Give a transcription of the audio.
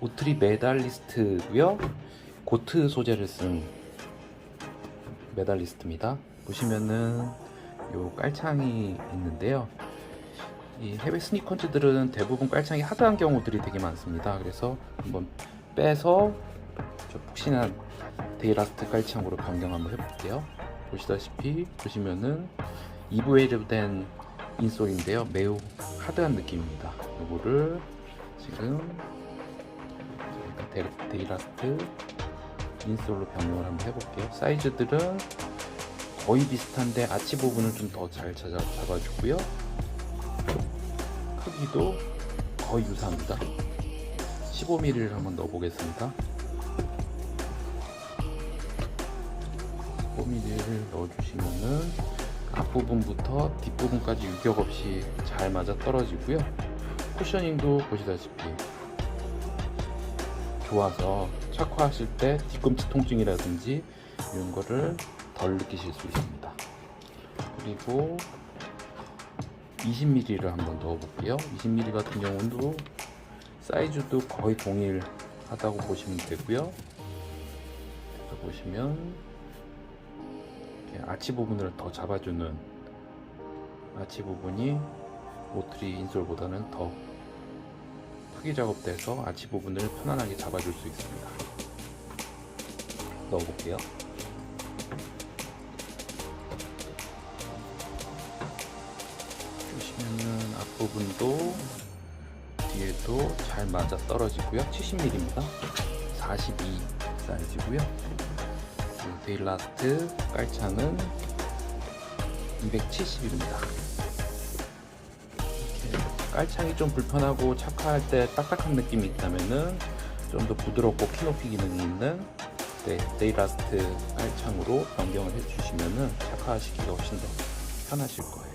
오트리 메달리스트고요. 고트 소재를 쓴 메달리스트입니다. 보시면은 요 깔창이 있는데요. 이 해외 스니커즈들은 대부분 깔창이 하드한 경우들이 되게 많습니다. 그래서 한번 빼서 저 푹신한 데이라스트 깔창으로 변경 한번 해볼게요. 보시다시피 보시면은 2부웨이로 된 인솔인데요. 매우 하드한 느낌입니다. 이거를 지금 데, 데이라스트 인솔로 변경을 한번 해볼게요. 사이즈들은 거의 비슷한데 아치 부분을 좀 더잘 잡아주고요. 크기도 거의 유사합니다. 15mm를 한번 넣어보겠습니다. 15mm를 넣어주시면은 앞부분부터 뒷부분까지 유격 없이 잘 맞아 떨어지고요. 쿠셔닝도 보시다시피 좋아서 착화하실 때 뒤꿈치 통증이라든지 이런 거를 덜 느끼실 수 있습니다. 그리고 20mm를 한번 넣어볼게요. 20mm 같은 경우도 사이즈도 거의 동일하다고 보시면 되고요. 보시면 아치 부분을 더 잡아주는 아치 부분이 모트리 인솔보다는 더 크게 작업돼서 아치 부분을 편안하게 잡아줄 수 있습니다. 넣어볼게요. 보시면은 앞부분도 뒤에도 잘 맞아 떨어지고요. 70mm입니다. 42 사이즈고요. 데일라스트 깔창은 270입니다. 깔창이 좀 불편하고 착화할 때 딱딱한 느낌이 있다면은 좀 더 부드럽고 키높이 기능이 있는 네, 데이라스트 깔창으로 변경을 해주시면은 착화하시기가 훨씬 더 편하실 거예요.